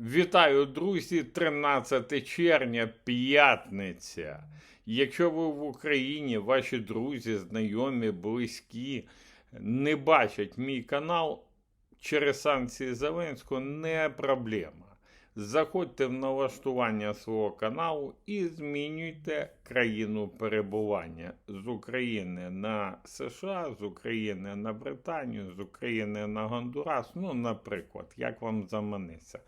Вітаю, друзі! 13 червня, п'ятниця. Якщо ви в Україні, ваші друзі, знайомі, близькі не бачать мій канал через санкції Зеленського, не проблема. Заходьте в налаштування свого каналу і змінюйте країну перебування з України на США, з України на Британію, з України на Гондурас. Ну, наприклад, як вам заманеться.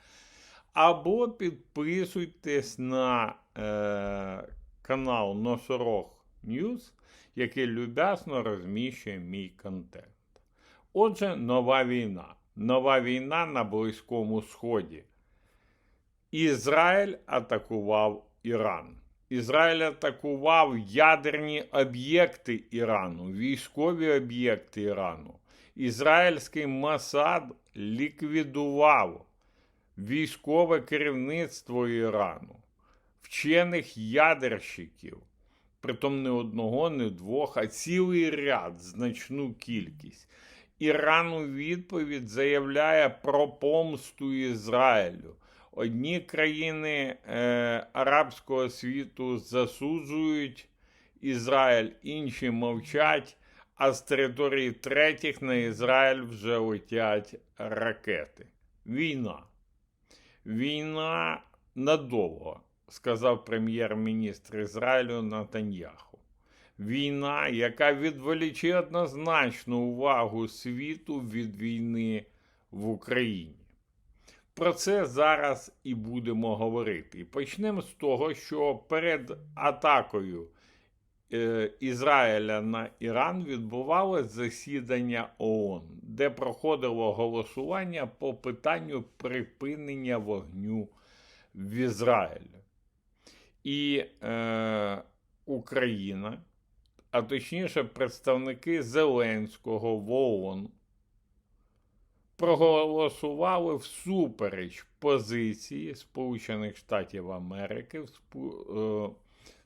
Або підписуйтесь на е, канал Носорог News, який люб'язно розміщує мій контент. Отже, нова війна. Нова війна на Близькому Сході. Ізраїль атакував Іран. Ізраїль атакував ядерні об'єкти Ірану, військові об'єкти Ірану. Ізраїльський Масад ліквідував військове керівництво Ірану, вчених ядерщиків, притом не одного, не двох, а цілий ряд, значну кількість. Іран у відповідь заявляє про помсту Ізраїлю. Одні країни е, арабського світу засуджують Ізраїль, інші мовчать, а з території третіх на Ізраїль вже летять ракети. Війна. Війна надовго, сказав прем'єр-міністр Ізраїлю Натаньяху. Війна, яка відволіче однозначну увагу світу від війни в Україні. Про це зараз і будемо говорити. І почнемо з того, що перед атакою Ізраїля на Іран відбувалося засідання ООН, де проходило голосування по питанню припинення вогню в Ізраїлі. І е, Україна, а точніше, представники Зеленського в ООН проголосували всупереч позиції Сполучених Штатів Америки,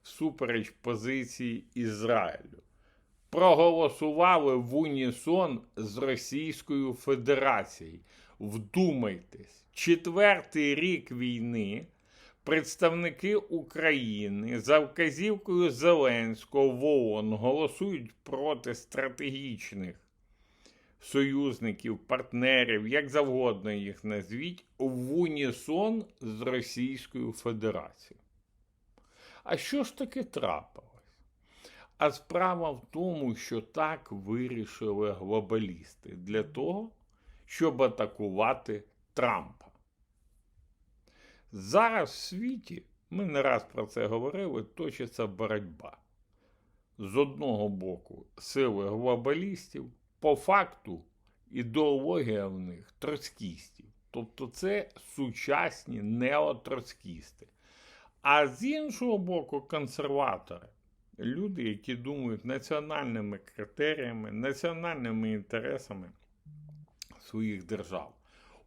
всупереч позиції Ізраїлю. Проголосували в унісон з Російською Федерацією. Вдумайтесь, четвертий рік війни представники України за вказівкою Зеленського в ООН голосують проти стратегічних союзників, партнерів, як завгодно їх назвіть, в унісон з Російською Федерацією. А що ж таки трапилось? А справа в тому, що так вирішили глобалісти для того, щоб атакувати Трампа. Зараз в світі, ми не раз про це говорили, точиться боротьба. З одного боку, сили глобалістів, по факту ідеологія в них троцкістів. Тобто це сучасні неотроцкісти. А з іншого боку, консерватори люди, які думають національними критеріями, національними інтересами своїх держав.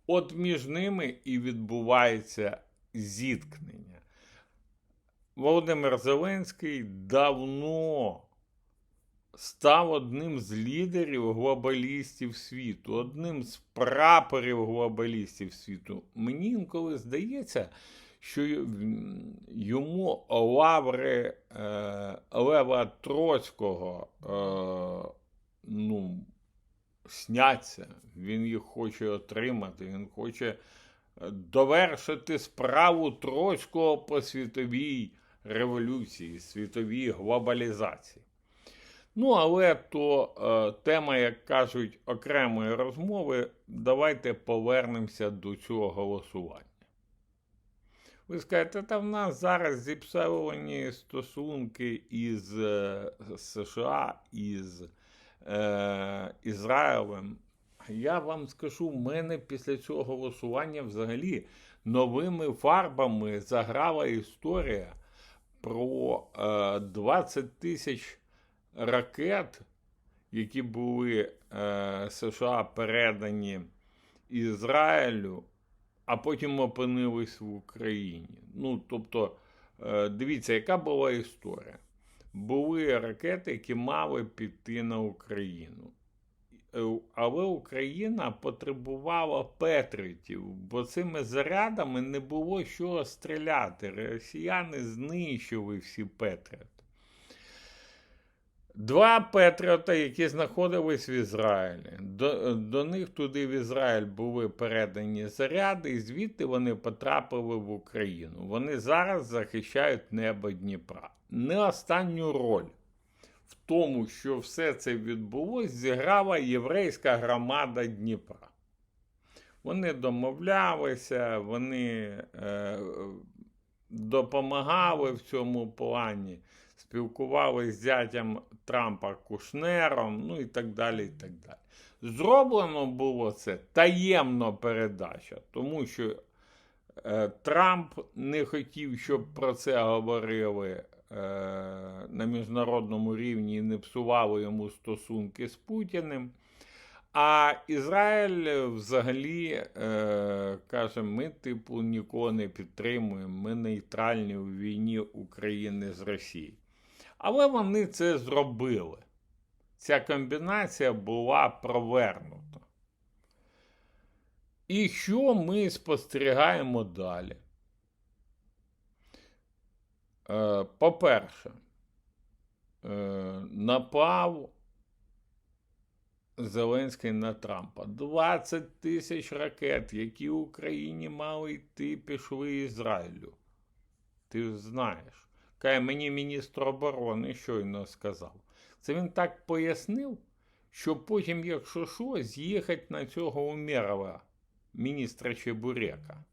От між ними і відбувається зіткнення. Володимир Зеленський давно став одним з лідерів глобалістів світу, одним з прапорів глобалістів світу. Мені інколи здається, що йому лаври е, Лева Троцького е, ну, сняться. Він їх хоче отримати, він хоче довершити справу Троцького по світовій революції, світовій глобалізації. Ну, але то е, тема, як кажуть, окремої розмови, давайте повернемося до цього голосування. Ви скажете, та в нас зараз зіпсовані стосунки із е, США, із е, Ізраїлем. Я вам скажу, в мене після цього голосування взагалі новими фарбами заграла історія про е, 20 тисяч ракет, які були е, США передані Ізраїлю, а потім опинились в Україні. Ну, тобто, е, дивіться, яка була історія. Були ракети, які мали піти на Україну. е, але Україна потребувала петритів, бо цими зарядами не було чого стріляти. Росіяни знищили всі петрити. Два Петріота, які знаходились в Ізраїлі. До, до них туди в Ізраїль були передані заряди, і звідти вони потрапили в Україну. Вони зараз захищають небо Дніпра. Не останню роль в тому, що все це відбулось, зіграла єврейська громада Дніпра. Вони домовлялися, вони е, допомагали в цьому плані, спілкувалися з зятям Трампа Кушнером, ну і так далі. і так далі. Зроблено було це таємно передача, тому що е, Трамп не хотів, щоб про це говорили е, на міжнародному рівні і не псували йому стосунки з Путіним. А Ізраїль взагалі е, каже: ми, типу, нікого не підтримуємо, ми нейтральні у війні України з Росією. Але вони це зробили. Ця комбінація була провернута. І що ми спостерігаємо далі? Е, По-перше, е, напав Зеленський на Трампа. 20 тисяч ракет, які Україні мали йти, пішли Ізраїлю. Ти ж знаєш. Каже, мені міністр оборони щойно сказав. Це він так пояснив, що потім, якщо що, з'їхати на цього Умєрова, міністра Чебурека.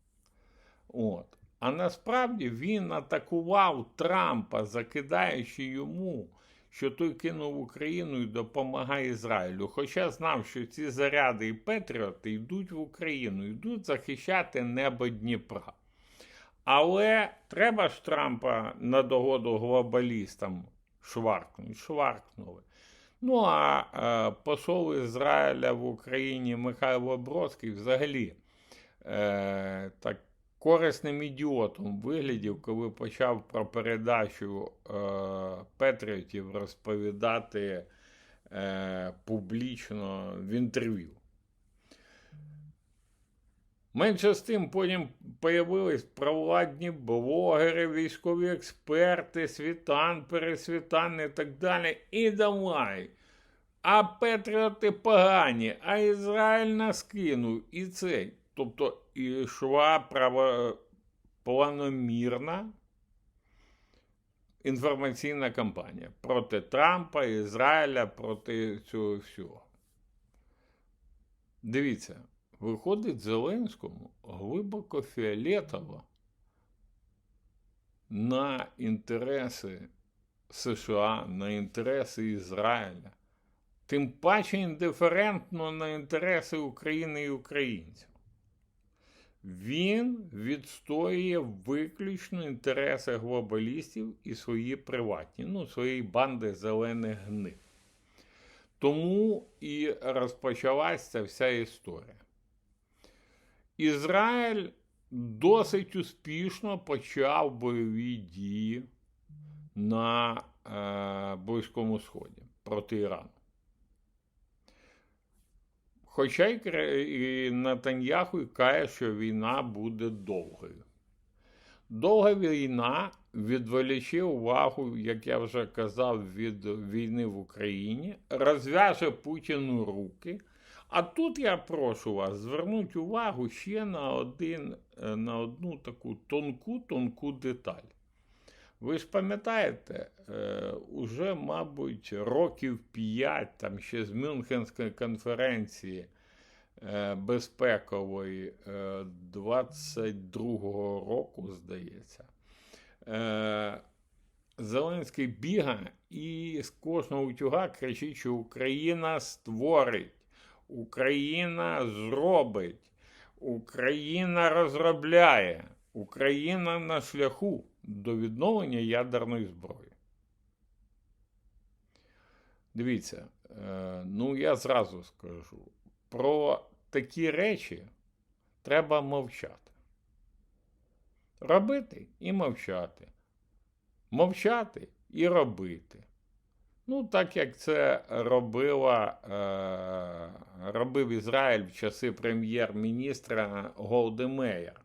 От. А насправді він атакував Трампа, закидаючи йому, що той кинув Україну і допомагає Ізраїлю. Хоча знав, що ці заряди і Петріоти йдуть в Україну, йдуть захищати небо Дніпра. Але треба ж Трампа на догоду глобалістам шваркнуть, шваркнули. Ну а е, посол Ізраїля в Україні Михайло Бродський взагалі е, так корисним ідіотом виглядів, коли почав про передачу е, Петріотів розповідати е, публічно в інтерв'ю. Менше з тим, потім появились провладні блогери, військові експерти, світан, пересвітан і так далі. І давай. А Петріоти погані, а Ізраїль нас кинув. І цей. Тобто йшла право, планомірна інформаційна кампанія проти Трампа, Ізраїля, проти цього всього. Дивіться. Виходить Зеленському глибоко фіолетово на інтереси США, на інтереси Ізраїля, тим паче індиферентно на інтереси України і українців. Він відстоює виключно інтереси глобалістів і свої приватні, ну, своєї банди зелених гнив. Тому і розпочалася ця вся історія. Ізраїль досить успішно почав бойові дії на е, Близькому Сході проти Ірану. Хоча і Натаньяху каже, що війна буде довгою. Довга війна відволіче увагу, як я вже казав, від війни в Україні, розв'яже Путіну руки. А тут я прошу вас звернути увагу ще на один, е, на одну таку тонку-тонку деталь. Ви ж пам'ятаєте, е, уже, мабуть, років 5, там ще з Мюнхенської конференції е, безпекової 22-го року, здається, Зеленський бігає і з кожного утюга кричить, що Україна створить. Україна зробить, Україна розробляє, Україна на шляху до відновлення ядерної зброї. Дивіться, е, ну я зразу скажу, про такі речі треба мовчати. Робити і мовчати. Мовчати і робити. Ну, так як це робила, е, робив Ізраїль в часи прем'єр-міністра Голди Меєр,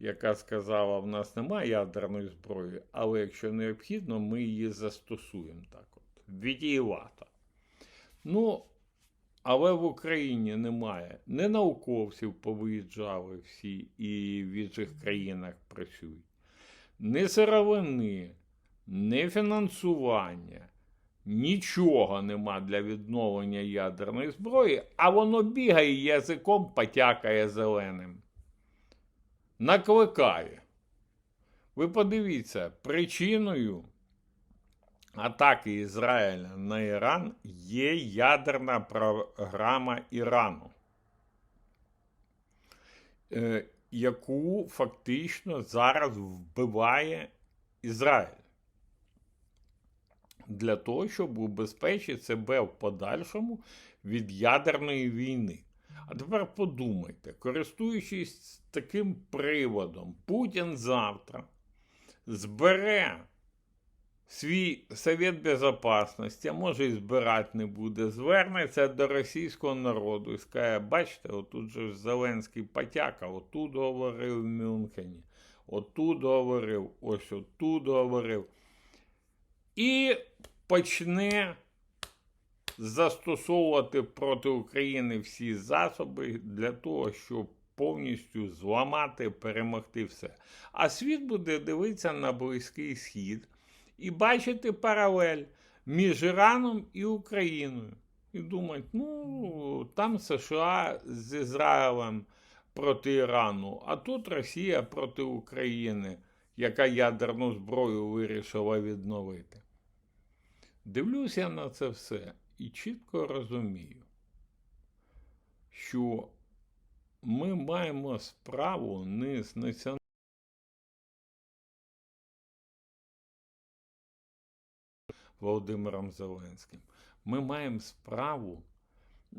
яка сказала, в нас немає ядерної зброї, але якщо необхідно, ми її застосуємо так от. Відіювато. Ну, але в Україні немає. Не науковців повиїжджали всі і в інших країнах працюють. Не сировини, не фінансування. Нічого нема для відновлення ядерної зброї, а воно бігає язиком, потякає зеленим. Накликає. Ви подивіться, причиною атаки Ізраїля на Іран є ядерна програма Ірану, е, яку фактично зараз вбиває Ізраїль для того, щоб убезпечити себе в подальшому від ядерної війни. А тепер подумайте, користуючись таким приводом, Путін завтра збере свій Совет Безопасності, а може і збирати не буде, звернеться до російського народу і скаже, бачите, отут же Зеленський потяка, отут говорив в Мюнхені, отут говорив, ось отут говорив. І почне застосовувати проти України всі засоби для того, щоб повністю зламати, перемогти все. А світ буде дивитися на Близький Схід і бачити паралель між Іраном і Україною. І думати, ну, там США з Ізраїлем проти Ірану, а тут Росія проти України, яка ядерну зброю вирішила відновити. Дивлюся на це все і чітко розумію, що ми маємо справу не з національним. Володимиром Зеленським. Ми маємо справу.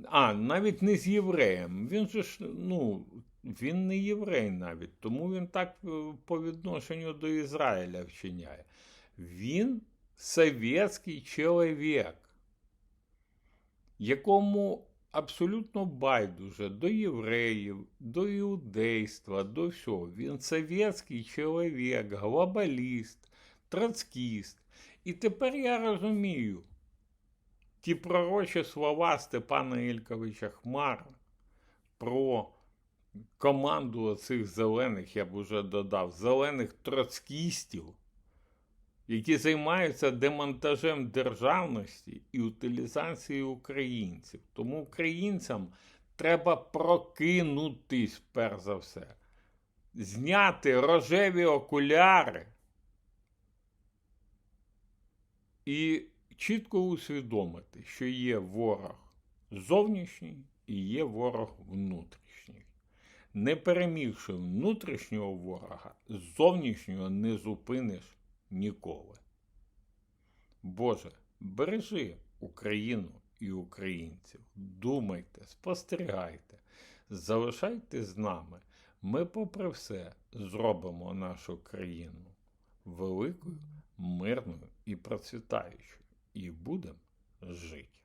А, навіть не з євреєм. Він же ж, ну, він не єврей навіть, тому він так е, по відношенню до Ізраїля вчиняє. Він совєтський чоловік, якому абсолютно байдуже до євреїв, до іудейства, до всього. Він совєтський чоловік, глобаліст, троцкіст. І тепер я розумію ті пророчі слова Степана Ільковича Хмара про команду цих зелених, я б уже додав, зелених троцкістів, які займаються демонтажем державності і утилізацією українців. Тому українцям треба прокинутись перш за все, зняти рожеві окуляри і чітко усвідомити, що є ворог зовнішній і є ворог внутрішній. Не перемігши внутрішнього ворога, зовнішнього не зупиниш ніколи. Боже, бережи Україну і українців. Думайте, спостерігайте, залишайте з нами. Ми, попри все, зробимо нашу країну великою, мирною і процвітаючою. І будемо жити.